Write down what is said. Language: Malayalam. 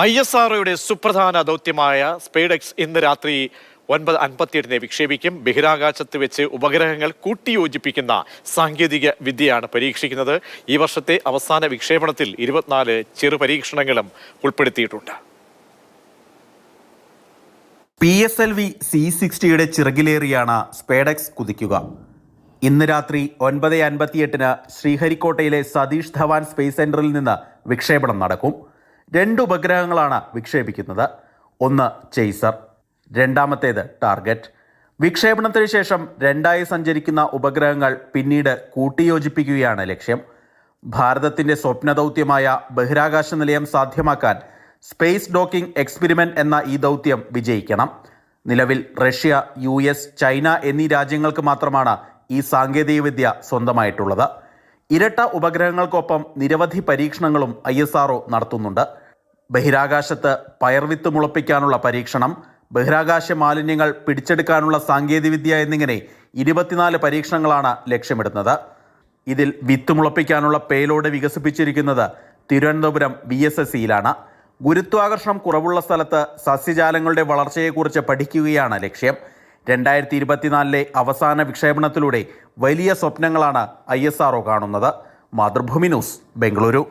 ഐ എസ് ആർഒയുടെ സുപ്രധാന ദൗത്യമായ സ്പേഡെക്സ് ഇന്ന് രാത്രി ഒൻപത് അൻപത്തിയെട്ടിനെ വിക്ഷേപിക്കും. ബഹിരാകാശത്ത് വെച്ച് ഉപഗ്രഹങ്ങൾ കൂട്ടിയോജിപ്പിക്കുന്ന സാങ്കേതിക വിദ്യയാണ് പരീക്ഷിക്കുന്നത്. ഈ വർഷത്തെ അവസാന വിക്ഷേപണത്തിൽ ഇരുപത്തിനാല് ചെറു പരീക്ഷണങ്ങളും ഉൾപ്പെടുത്തിയിട്ടുണ്ട്. P S L V C സിക്സ്റ്റിയുടെ ചിറകിലേറിയാണ് സ്പേഡെക്സ് കുതിക്കുക. ഇന്ന് രാത്രി ഒൻപത് അൻപത്തിയെട്ടിന് ശ്രീഹരിക്കോട്ടയിലെ സതീഷ് ധവാൻ സ്പേസ് സെന്ററിൽ നിന്ന് വിക്ഷേപണം നടക്കും. രണ്ട് ഉപഗ്രഹങ്ങളാണ് വിക്ഷേപിക്കുന്നത്. ഒന്ന് ചെയ്സർ രണ്ടാമത്തേത് ടാർഗറ്റ്. വിക്ഷേപണത്തിന് ശേഷം രണ്ടായി സഞ്ചരിക്കുന്ന ഉപഗ്രഹങ്ങൾ പിന്നീട് കൂട്ടിയോജിപ്പിക്കുകയാണ് ലക്ഷ്യം. ഭാരതത്തിന്റെ സ്വപ്നദൗത്യമായ ബഹിരാകാശ നിലയം സാധ്യമാക്കാൻ സ്പേസ് ഡോക്കിംഗ് എക്സ്പെരിമെന്റ് എന്ന ഈ ദൗത്യം വിജയിക്കണം. നിലവിൽ റഷ്യ യു എസ് ചൈന എന്നീ രാജ്യങ്ങൾക്ക് മാത്രമാണ് ഈ സാങ്കേതികവിദ്യ സ്വന്തമായിട്ടുള്ളത്. ഇരട്ട ഉപഗ്രഹങ്ങൾക്കൊപ്പം നിരവധി പരീക്ഷണങ്ങളും ഐ നടത്തുന്നുണ്ട്. ബഹിരാകാശത്ത് പയർവിത്ത് മുളപ്പിക്കാനുള്ള പരീക്ഷണം ബഹിരാകാശ മാലിന്യങ്ങൾ പിടിച്ചെടുക്കാനുള്ള സാങ്കേതികവിദ്യ എന്നിങ്ങനെ ഇരുപത്തിനാല് പരീക്ഷണങ്ങളാണ് ലക്ഷ്യമിടുന്നത്. ഇതിൽ വിത്ത് മുളപ്പിക്കാനുള്ള പേലോഡ് വികസിപ്പിച്ചിരിക്കുന്നത് തിരുവനന്തപുരം വി എസ് എസ് സിയിലാണ്. ഗുരുത്വാകർഷണം കുറവുള്ള സ്ഥലത്ത് സസ്യജാലങ്ങളുടെ വളർച്ചയെക്കുറിച്ച് പഠിക്കുകയാണ് ലക്ഷ്യം. രണ്ടായിരത്തി ഇരുപത്തിനാലിലെ അവസാന വിക്ഷേപണത്തിലൂടെ വലിയ സ്വപ്നങ്ങളാണ് ഐ കാണുന്നത്. മാതൃഭൂമി ന്യൂസ് ബംഗളൂരു.